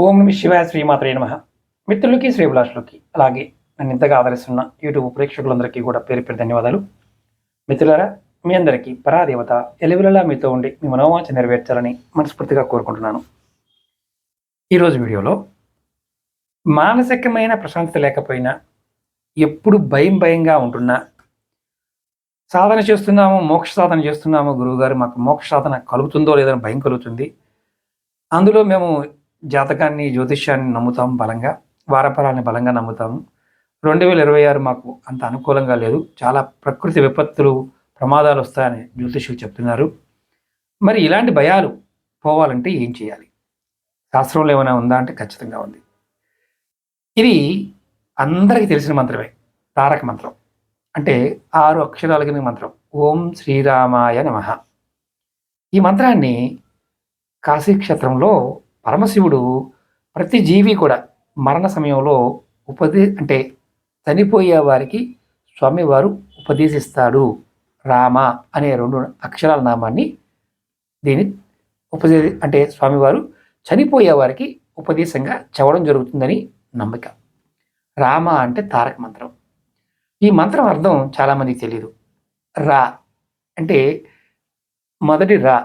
ఓం Nami శివాయ శ్రీమాత్రే నమ. మిత్రులకి శ్రీభిలాషులకి అలాగే నన్ను ఇంతగా ఆదరిస్తున్న యూట్యూబ్ ప్రేక్షకులందరికీ కూడా పేరు పేరు ధన్యవాదాలు. మిత్రులారా మీ అందరికీ పరాదేవత ఎలివిలలా మీతో ఉండి మీ మనోవాంఛ నెరవేర్చాలని మనస్ఫూర్తిగా కోరుకుంటున్నాను. ఈరోజు వీడియోలో మానసికమైన ప్రశాంతత లేకపోయినా ఎప్పుడు భయం భయంగా ఉంటున్నా సాధన చేస్తున్నాము మోక్ష సాధన చేస్తున్నాము గురువుగారు మాకు మోక్ష సాధన కలుగుతుందో లేదని భయం కలుగుతుంది. అందులో మేము జాతకాన్ని జ్యోతిష్యాన్ని నమ్ముతాం బలంగా వారఫలాన్ని బలంగా నమ్ముతాము. రెండు వేల ఇరవై ఆరు మాకు అంత అనుకూలంగా లేదు. చాలా ప్రకృతి విపత్తులు ప్రమాదాలు వస్తాయని జ్యోతిష్యులు చెప్తున్నారు. మరి ఇలాంటి భయాలు పోవాలంటే ఏం చేయాలి? శాస్త్రంలో ఏమైనా ఉందా అంటే ఖచ్చితంగా ఉంది. ఇది అందరికీ తెలిసిన మంత్రమే తారక మంత్రం. అంటే ఆరు అక్షరాలు కలిగిన మంత్రం ఓం శ్రీరామాయ నమ. ఈ మంత్రాన్ని కాశీక్షేత్రంలో పరమశివుడు ప్రతి జీవి కూడా మరణ సమయంలో ఉపదే అంటే చనిపోయే వారికి స్వామివారు ఉపదేశిస్తాడు. రామ అనే రెండు అక్షరాల నామాన్ని దీని ఉపదే అంటే స్వామివారు చనిపోయే వారికి ఉపదేశంగా చెప్పడం జరుగుతుందని నమ్మిక. రామ అంటే తారక మంత్రం. ఈ మంత్రం అర్థం చాలామందికి తెలియదు రా అంటే మొదటి రా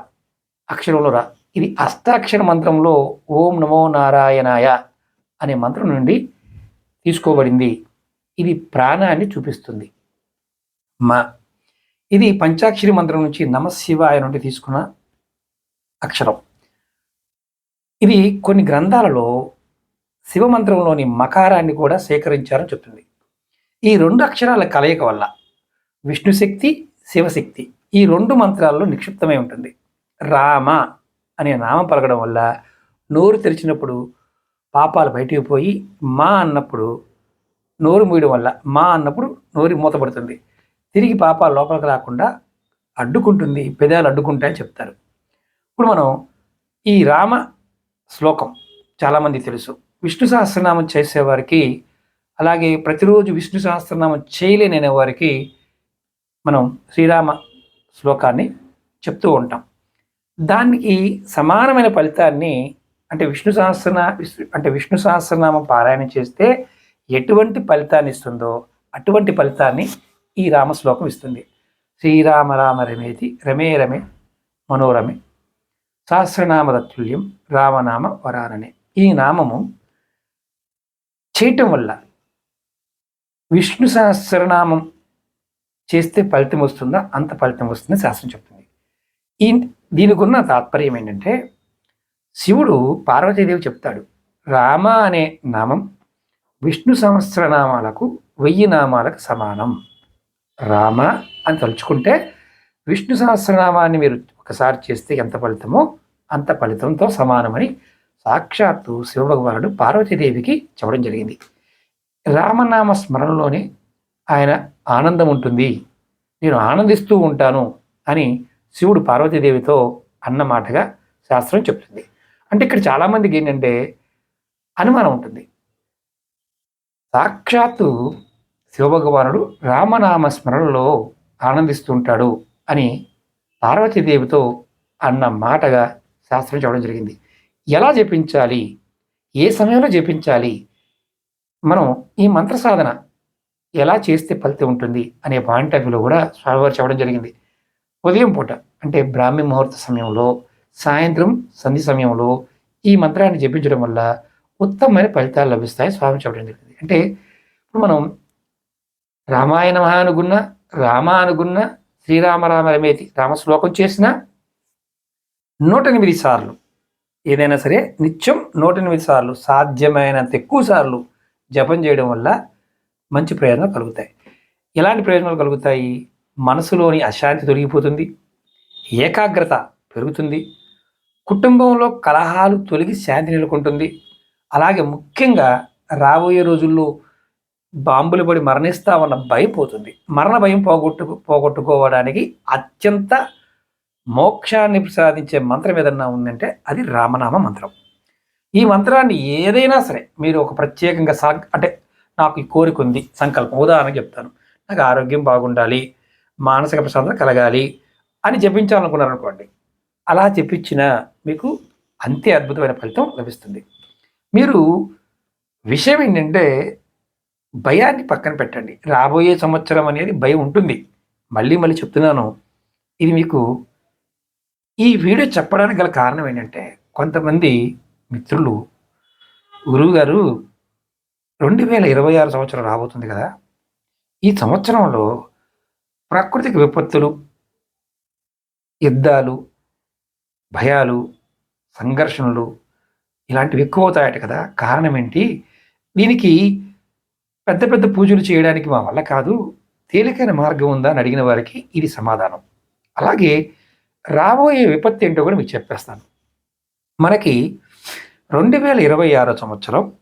అక్షరంలో రా. ఇది అష్టాక్షర మంత్రంలో ఓం నమో నారాయణాయ అనే మంత్రం నుండి తీసుకోబడింది. ఇది ప్రాణాన్ని చూపిస్తుంది. మా. ఇది పంచాక్షరి మంత్రం నుంచి నమశివాయ నుండి తీసుకున్న అక్షరం. ఇది కొన్ని గ్రంథాలలో శివమంత్రంలోని మకారాన్ని కూడా సేకరించారని చెప్తుంది. ఈ రెండు అక్షరాల కలయిక వల్ల విష్ణుశక్తి శివశక్తి ఈ రెండు మంత్రాల్లో నిక్షిప్తమై ఉంటుంది. రామ. అనే నామం పలకడం వల్ల నోరు తెరిచినప్పుడు పాపాలు బయటికి పోయి మా అన్నప్పుడు నోరు మూయడం వల్ల మా అన్నప్పుడు నోరు మూతపడుతుంది తిరిగి పాపాలు లోపలికి రాకుండా అడ్డుకుంటుంది పెదాలు అడ్డుకుంటాయని చెప్తారు. ఇప్పుడు మనం ఈ రామ శ్లోకం చాలామంది తెలుసు. విష్ణు సహస్రనామం చేసేవారికి అలాగే ప్రతిరోజు విష్ణు సహస్రనామం చేయలేని వారికి మనం శ్రీరామ శ్లోకాన్ని చెప్తూ ఉంటాం. దానికి సమానమైన ఫలితాన్ని అంటే విష్ణు సహస్రనా అంటే విష్ణు సహస్రనామం పారాయణం చేస్తే ఎటువంటి ఫలితాన్ని ఇస్తుందో అటువంటి ఫలితాన్ని ఈ రామ శ్లోకం ఇస్తుంది. శ్రీరామ రామ రమేతి రమే రమే మనోరమే. సహస్రనామ తత్తుల్యం రామనామ వరాననే. ఈ నామము చేయటం వల్ల విష్ణు సహస్రనామం చేస్తే ఫలితం వస్తుందా? అంత ఫలితం వస్తుందని శాస్త్రం చెప్తుంది. ఈ దీనికి ఉన్న తాత్పర్యం ఏంటంటే శివుడు పార్వతీదేవి చెప్తాడు రామ అనే నామం విష్ణు సహస్రనామాలకు వెయ్యి నామాలకు సమానం. రామ అని తలుచుకుంటే విష్ణు సహస్రనామాన్ని మీరు ఒకసారి చేస్తే ఎంత ఫలితమో అంత ఫలితంతో సమానమని సాక్షాత్తు శివభగవానుడు పార్వతీదేవికి చెప్పడం జరిగింది. రామనామ స్మరణలోనే ఆయన ఆనందం ఉంటుంది. నేను ఆనందిస్తూ ఉంటాను అని శివుడు పార్వతీదేవితో అన్న మాటగా శాస్త్రం చెప్తుంది. అంటే ఇక్కడ చాలామందికి ఏంటంటే అనుమానం ఉంటుంది. సాక్షాత్తు శివభగవానుడు రామనామస్మరణలో ఆనందిస్తుంటాడు అని పార్వతీదేవితో అన్న మాటగా శాస్త్రం చెప్పడం జరిగింది. ఎలా జపించాలి? ఏ సమయంలో జపించాలి? మనం ఈ మంత్ర సాధన ఎలా చేస్తే ఫలితం ఉంటుంది అనే పాయింట్ ఆఫ్ వ్యూలో కూడా స్వామివారు చెప్పడం జరిగింది. ఉదయం పూట అంటే బ్రాహ్మీ ముహూర్త సమయంలో సాయంత్రం సంధి సమయంలో ఈ మంత్రాన్ని జపించడం వల్ల ఉత్తమమైన ఫలితాలు లభిస్తాయి స్వామి చెప్పడం జరిగింది. అంటే ఇప్పుడు మనం రామాయణ అనుకున్న రామ అనుకున్న శ్రీరామ రామ రమేతి రామ శ్లోకం చేసిన నూట ఎనిమిది సార్లు ఏదైనా సరే నిత్యం నూట ఎనిమిది సార్లు సాధ్యమైనంత ఎక్కువ సార్లు జపం చేయడం వల్ల మంచి ప్రయోజనాలు కలుగుతాయి. ఎలాంటి ప్రయోజనాలు కలుగుతాయి? మనసులోని అశాంతి తొలగిపోతుంది. ఏకాగ్రత పెరుగుతుంది. కుటుంబంలో కలహాలు తొలగి శాంతి నెలకొంటుంది. అలాగే ముఖ్యంగా రాబోయే రోజుల్లో బాంబులు పడి మరణిస్తామన్న భయం పోతుంది. మరణ భయం పోగొట్టు పోగొట్టుకోవడానికి అత్యంత మోక్షాన్ని ప్రసాదించే మంత్రం ఏదన్నా ఉందంటే అది రామనామ మంత్రం. ఈ మంత్రాన్ని ఏదైనా సరే మీరు ఒక ప్రత్యేకంగా సా అంటే నాకు ఈ కోరిక ఉంది సంకల్పం ఉదాహరణ చెప్తాను. నాకు ఆరోగ్యం బాగుండాలి మానసిక ప్రశాంతత కలగాలి అని జపించాలనుకున్నారనుకోండి అలా చెప్పించిన మీకు అంతే అద్భుతమైన ఫలితం లభిస్తుంది. మీరు విషయం ఏంటంటే భయాన్ని పక్కన పెట్టండి. రాబోయే సంవత్సరం అనేది భయం ఉంటుంది. మళ్ళీ మళ్ళీ చెప్తున్నాను. ఇది మీకు ఈ వీడియో చెప్పడానికి గల కారణం ఏంటంటే కొంతమంది మిత్రులు గురువుగారు రెండు వేల ఇరవై ఆరు సంవత్సరం రాబోతుంది కదా ఈ సంవత్సరంలో ప్రాకృతిక విపత్తులు యుద్ధాలు భయాలు సంఘర్షణలు ఇలాంటివి ఎక్కువ అవుతాయట కదా. కారణం ఏంటి? దీనికి పెద్ద పెద్ద పూజలు చేయడానికి మా వల్ల కాదు. తేలికైన మార్గం ఉందా అని అడిగిన వారికి ఇది సమాధానం. అలాగే రాబోయే విపత్తి ఏంటో కూడా మీకు చెప్పేస్తాను. మనకి రెండు వేల ఇరవై ఆరో సంవత్సరం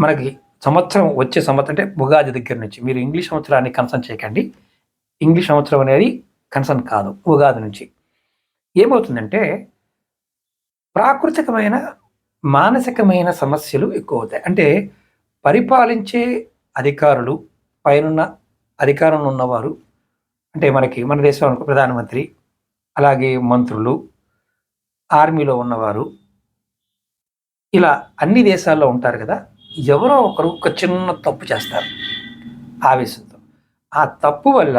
మనకి సంవత్సరం వచ్చే సంవత్సరం అంటే ఉగాది దగ్గర నుంచి. మీరు ఇంగ్లీష్ సంవత్సరాన్ని కన్సర్న్ చేయకండి. ఇంగ్లీష్ సంవత్సరం అనేది కన్సర్న్ కాదు ఉగాది నుంచి. ఏమవుతుందంటే ప్రాకృతికమైన మానసికమైన సమస్యలు ఎక్కువ అవుతాయి అంటే పరిపాలించే అధికారులు పైనున్న అధికారంలో ఉన్నవారు అంటే మనకి మన దేశంలో ప్రధానమంత్రి అలాగే మంత్రులు ఆర్మీలో ఉన్నవారు ఇలా అన్ని దేశాల్లో ఉంటారు కదా ఎవరో ఒకరు ఒక చిన్న తప్పు చేస్తారు ఆవేశంతో. ఆ తప్పు వల్ల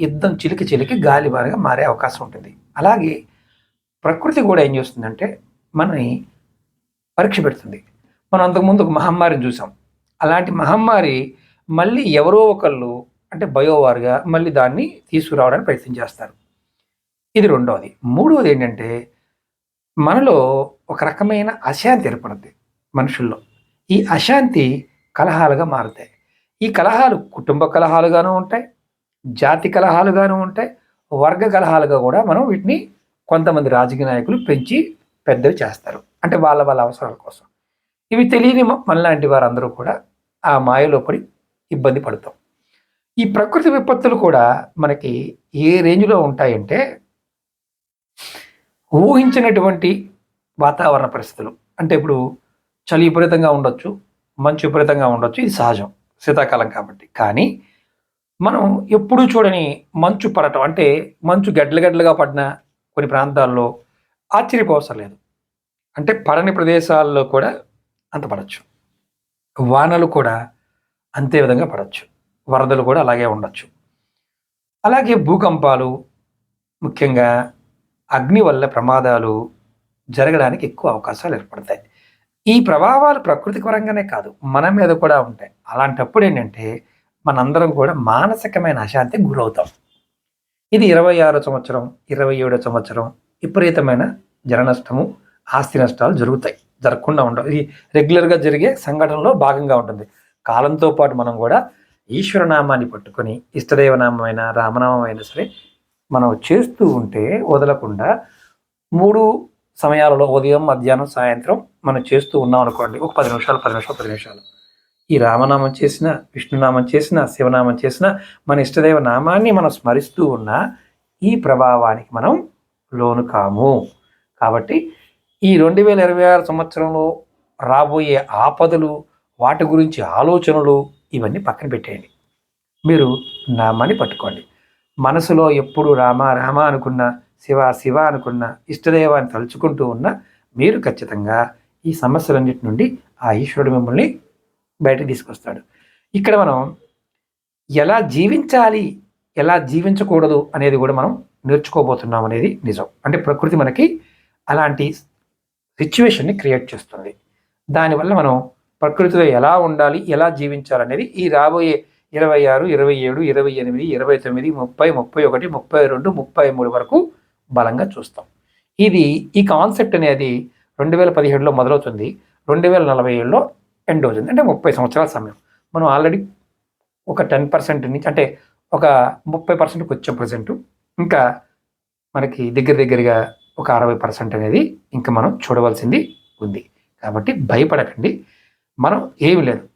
యుద్ధం చిలికి చిలికి గాలిబారగా మారే అవకాశం ఉంటుంది. అలాగే ప్రకృతి కూడా ఏం చేస్తుందంటే మనని పరీక్ష పెడుతుంది. మనం అంతకుముందు ఒక మహమ్మారిని చూసాం. అలాంటి మహమ్మారి మళ్ళీ ఎవరో ఒకళ్ళు అంటే బయోవారుగా మళ్ళీ దాన్ని తీసుకురావడానికి ప్రయత్నం చేస్తారు. ఇది రెండవది మూడవది ఏంటంటే మనలో ఒక రకమైన అశాంతి ఏర్పడుద్ది మనుషుల్లో. ఈ అశాంతి కలహాలుగా మారుతాయి. ఈ కలహాలు కుటుంబ కలహాలుగాను ఉంటాయి జాతి కలహాలుగాను ఉంటాయి వర్గ కలహాలుగా కూడా మనం వీటిని కొంతమంది రాజకీయ నాయకులు పెంచి పెద్దవి చేస్తారు. అంటే వాళ్ళ వాళ్ళ అవసరాల కోసం. ఇవి తెలియని మనలాంటి వారందరూ కూడా ఆ మాయలో పడి ఇబ్బంది పడతాం. ఈ ప్రకృతి విపత్తులు కూడా మనకి ఏ రేంజ్లో ఉంటాయంటే ఊహించినటువంటి వాతావరణ పరిస్థితులు. అంటే ఇప్పుడు చలి విపరీతంగా ఉండొచ్చు మంచు విపరీతంగా ఉండొచ్చు ఇది సహజం. శీతాకాలం కాబట్టి. కానీ మనం ఎప్పుడూ చూడని మంచు పడటం అంటే మంచు గడ్డలు గడ్డలుగా పడిన కొన్ని ప్రాంతాల్లో ఆశ్చర్యపోవసరం లేదు. అంటే పడని ప్రదేశాల్లో కూడా అంత పడవచ్చు వానలు కూడా అంతే విధంగా పడవచ్చు వరదలు కూడా అలాగే ఉండొచ్చు. అలాగే భూకంపాలు ముఖ్యంగా అగ్ని వల్ల ప్రమాదాలు జరగడానికి ఎక్కువ అవకాశాలు ఏర్పడతాయి. ఈ ప్రభావాలు ప్రకృతి పరంగానే కాదు మన మీద కూడా ఉంటాయి. అలాంటప్పుడు ఏంటంటే మనందరం కూడా మానసికమైన అశాంతి గురవుతాం. ఇది ఇరవై ఆరో సంవత్సరం ఇరవై ఏడో సంవత్సరం విపరీతమైన జన నష్టము ఆస్తి నష్టాలు జరుగుతాయి. జరగకుండా ఉండవు. ఇది రెగ్యులర్గా జరిగే సంఘటనలో భాగంగా ఉంటుంది. కాలంతో పాటు మనం కూడా ఈశ్వరనామాన్ని పట్టుకొని ఇష్టదేవనామైన రామనామం సరే మనం చేస్తూ ఉంటే వదలకుండా మూడు సమయాలలో ఉదయం మధ్యాహ్నం సాయంత్రం మనం చేస్తూ ఉన్నాం అనుకోండి. ఒక పది నిమిషాలు పది నిమిషాలు పది నిమిషాలు. ఈ రామనామం చేసిన విష్ణునామం చేసిన శివనామం చేసిన మన ఇష్టదేవ నామాన్ని మనం స్మరిస్తూ ఉన్న ఈ ప్రభావానికి మనం లోను కాము. కాబట్టి ఈ రెండు వేల ఇరవై ఆరు సంవత్సరంలో రాబోయే ఆపదలు వాటి గురించి ఆలోచనలు ఇవన్నీ పక్కన పెట్టేయండి. మీరు నామాన్ని పట్టుకోండి. మనసులో ఎప్పుడు రామ రామ అనుకున్న శివ శివ అనుకున్న ఇష్టదేవాన్ని తలుచుకుంటూ ఉన్న మీరు ఖచ్చితంగా ఈ సమస్యలన్నిటి నుండి ఆ ఈశ్వరుడు మిమ్మల్ని బయటకు తీసుకొస్తాడు. ఇక్కడ మనం ఎలా జీవించాలి ఎలా జీవించకూడదు అనేది కూడా మనం నేర్చుకోబోతున్నాం అనేది నిజం. అంటే ప్రకృతి మనకి అలాంటి సిచ్యువేషన్ని క్రియేట్ చేస్తుంది. దానివల్ల మనం ప్రకృతిలో ఎలా ఉండాలి ఎలా జీవించాలనేది ఈ రాబోయే ఇరవై ఆరు ఇరవై ఏడు ఇరవై ఎనిమిది ఇరవై తొమ్మిది ముప్పై ముప్పై ఒకటి ముప్పై రెండు ముప్పై మూడు వరకు బలంగా చూస్తాం. ఇది ఈ కాన్సెప్ట్ అనేది రెండు వేల పదిహేడులో మొదలవుతుంది. రెండు వేల నలభై ఏడులో ఎండోజన్ అంటే ముప్పై సంవత్సరాల సమయం. మనం ఆల్రెడీ ఒక టెన్ పర్సెంట్ నుంచి అంటే ఒక ముప్పై పర్సెంట్కి వచ్చాం ప్రజెంట్ ఇంకా మనకి దగ్గర దగ్గరగా ఒక అరవై పర్సెంట్ అనేది ఇంకా మనం చూడవలసింది ఉంది. కాబట్టి భయపడకండి. మనం ఏమి లేదు.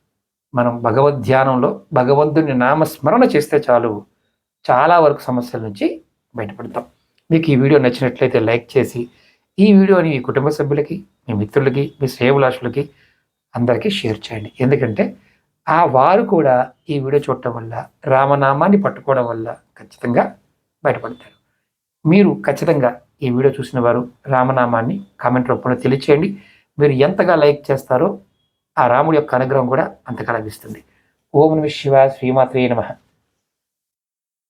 మనం భగవద్ ధ్యానంలో భగవంతుని నామస్మరణ చేస్తే చాలు. చాలా వరకు సమస్యల నుంచి బయటపడతాం. మీకు ఈ వీడియో నచ్చినట్లయితే లైక్ చేసి ఈ వీడియోని మీ కుటుంబ సభ్యులకి మీ మిత్రులకి మీ శ్రేయభిలాషులకి అందరికీ షేర్ చేయండి. ఎందుకంటే ఆ వారు కూడా ఈ వీడియో చూడటం వల్ల రామనామాన్ని పట్టుకోవడం వల్ల ఖచ్చితంగా బయటపడతారు. మీరు ఖచ్చితంగా ఈ వీడియో చూసిన వారు రామనామాన్ని కామెంట్ రూపంలో తెలియచేయండి. మీరు ఎంతగా లైక్ చేస్తారో ఆ రాముడి యొక్క అనుగ్రహం కూడా అంతగా లభిస్తుంది. ఓం నమ శివ శ్రీమాత్రే నమ.